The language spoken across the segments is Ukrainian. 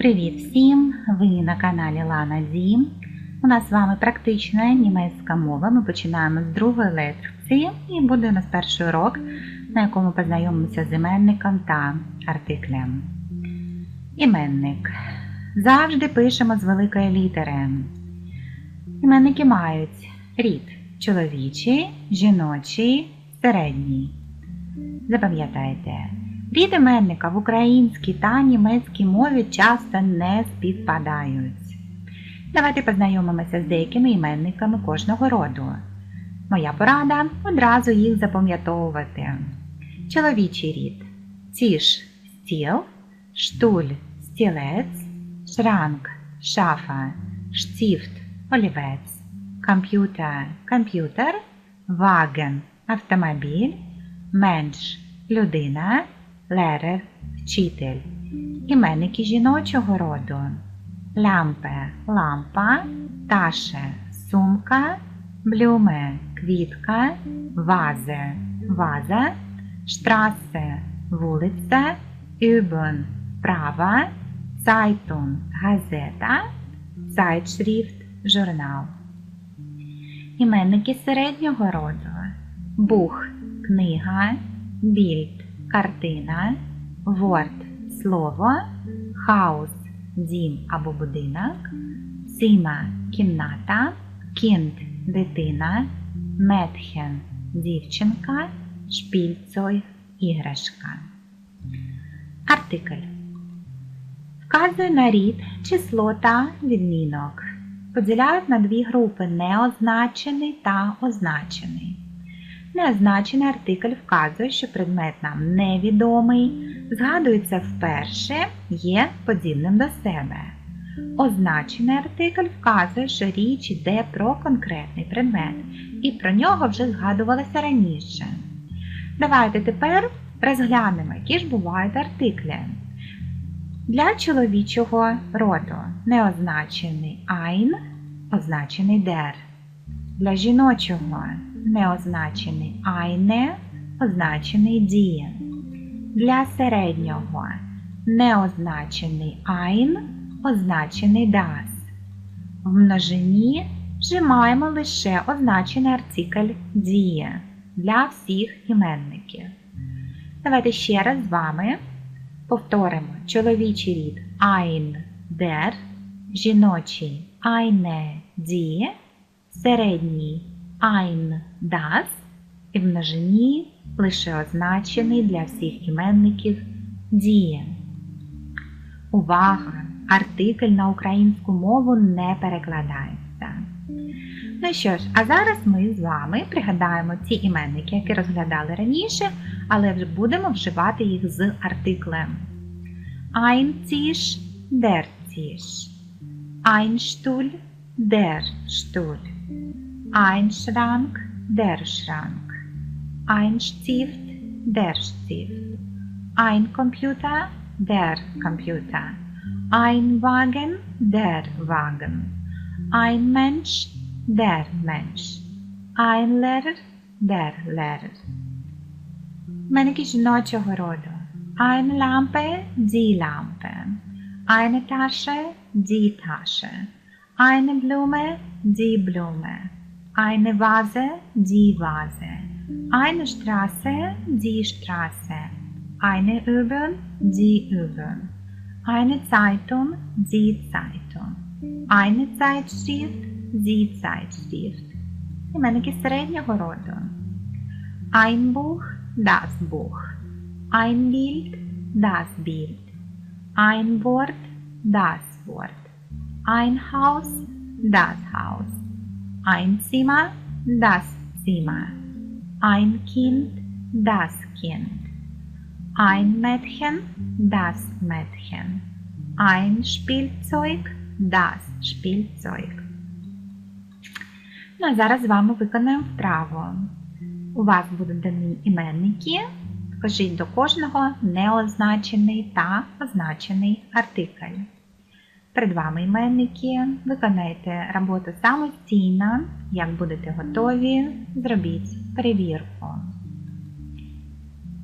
Привіт всім! Ви на каналі Лана Дім. У нас з вами практична німецька мова. Ми починаємо з другої лекції і буде у нас перший урок, на якому познайомимося з іменником та артиклем. Іменник. Завжди пишемо з великої літери. Іменники мають рід чоловічий, жіночий, середній. Запам'ятайте, рід іменника в українській та німецькій мові часто не співпадають. Давайте познайомимося з деякими іменниками кожного роду. Моя порада одразу їх запам'ятовувати. Чоловічий рід ціш стіл, штуль стілець, шранк шафа, штіфт олівець, комп'ютер комп'ютер, ваген автомобіль, менш людина, лерер вчитель. Іменники жіночого роду. Лямпе лампа, таше сумка, блюме квітка, вазе ваза, штрасе вулиця, Übung права, Zeitung газета, Zeitschrift журнал. Іменники середнього роду. Бух книга, більд картина, ворд слово, хаус дім або будинок, сима кімната, кінд дитина, метхен дівчинка, шпільцой іграшка. Артикль. Вказує на рід, число та відмінок. Поділяють на дві групи неозначений та означений. Неозначений артикль вказує, що предмет нам невідомий, згадується вперше, є подібним до себе. Означений артикль вказує, що річ йде про конкретний предмет, і про нього вже згадувалося раніше. Давайте тепер розглянемо, які ж бувають артиклі. Для чоловічого роду неозначений ein, означений der. Для жіночого неозначений eine, означений die. Для середнього неозначений ein, означений das. В множині вжимаємо лише означений артикль die для всіх іменників. Давайте ще раз з вами повторимо чоловічий рід ein, der, жіночий eine, die, середній ein, das і в множині лише означений для всіх іменників die. Увага! Артикль на українську мову не перекладається. Ну що ж, а зараз ми з вами пригадаємо ті іменники, які розглядали раніше, але вже будемо вживати їх з артиклем. Ein Tisch, der Tisch. Ein Stuhl, der Stuhl. Ein Schrank, der Schrank. Ein Stift, der Stift. Ein Computer, der Computer. Ein Wagen, der Wagen. Ein Mensch, der Mensch. Ein Lehrer, der Lehrer. Іменники жіночого роду. Eine Lampe, die Lampe. Eine Tasche, die Tasche. Eine Blume, die Blume. Eine Vase, die Vase. Eine Straße, die Straße. Eine Übung, die Übung. Eine Zeitung, die Zeitung. Eine Zeitschrift, die Zeitschrift. Іменники середнього роду. Ein Buch, das Buch. Ein Bild, das Bild. Ein Wort, das Wort. Ein Haus, das Haus. Ein Zimmer, das Zimmer. Ein Kind, das Kind. Ein Mädchen, das Mädchen. Ein Spielzeug, das Spielzeug. Ну, а зараз з вами виконаємо вправу. У вас будуть дані іменники. Вкажіть до кожного неозначений та означений артикль. Перед вами іменники. Виконайте роботу самостійно. Як будете готові, зробіть перевірку.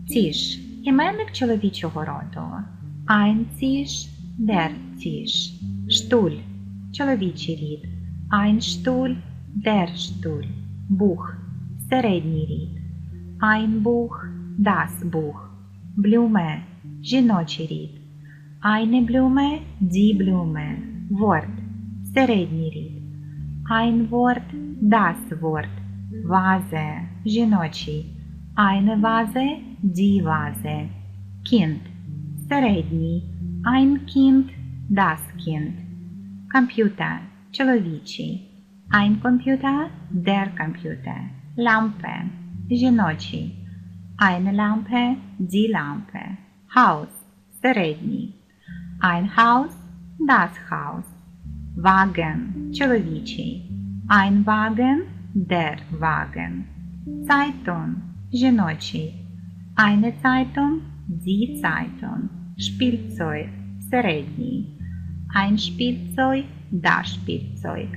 Ціж іменник чоловічого роду. Ein Tisch. Stuhl, чоловічий рід. Ein Stuhl. Бух, середній рід. Das Buch. Блюме, жіночий рід. Eine Blume, die Blume. Wort, середній рід. Ein Wort, das Wort. Vase, жіночий. Eine Vase, die Vase. Kind, середній. Ein Kind, das Kind. Комп'ютер, чоловічий. Ein Computer, der Computer. Lampe, жіночий. Eine Lampe, die Lampe. Haus, середній. Ein Haus, das Haus. Wagen, чоловічий. Ein Wagen, der Wagen. Zeitung, жіночий. Eine Zeitung, die Zeitung. Spielzeug, середній. Ein Spielzeug, das Spielzeug.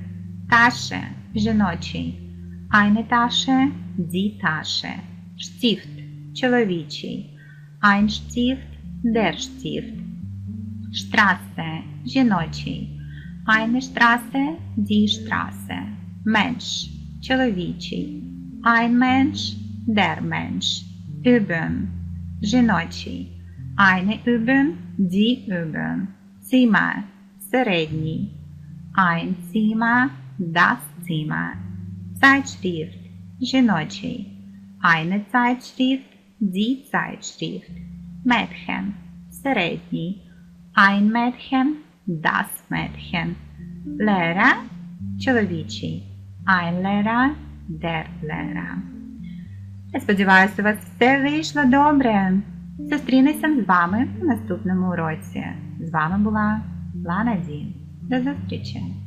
Tasche, жіночий. Eine Tasche, die Tasche. Штіфт, чоловічий. Ein Stift, der Stift. Straße, жіночий. Eine Straße, die Straße. Менш, чоловічий. Ein Mensch, der Mensch. Üben, жіночий. Eine Übung, die Übung. Zimmer, середній. Ein Zimmer, das Zimmer. Zeitschrift, жіночий. Eine Zeitschrift, die Zeitschrift. Mädchen, середній. Ein Mädchen, das Mädchen. Lehrer, чоловічий. Ein Lehrer, der Lehrer. Я сподіваюся, у вас все вийшло добре. Зустрінемося з вами в наступному уроці. З вами була Лана Ді. До зустрічі!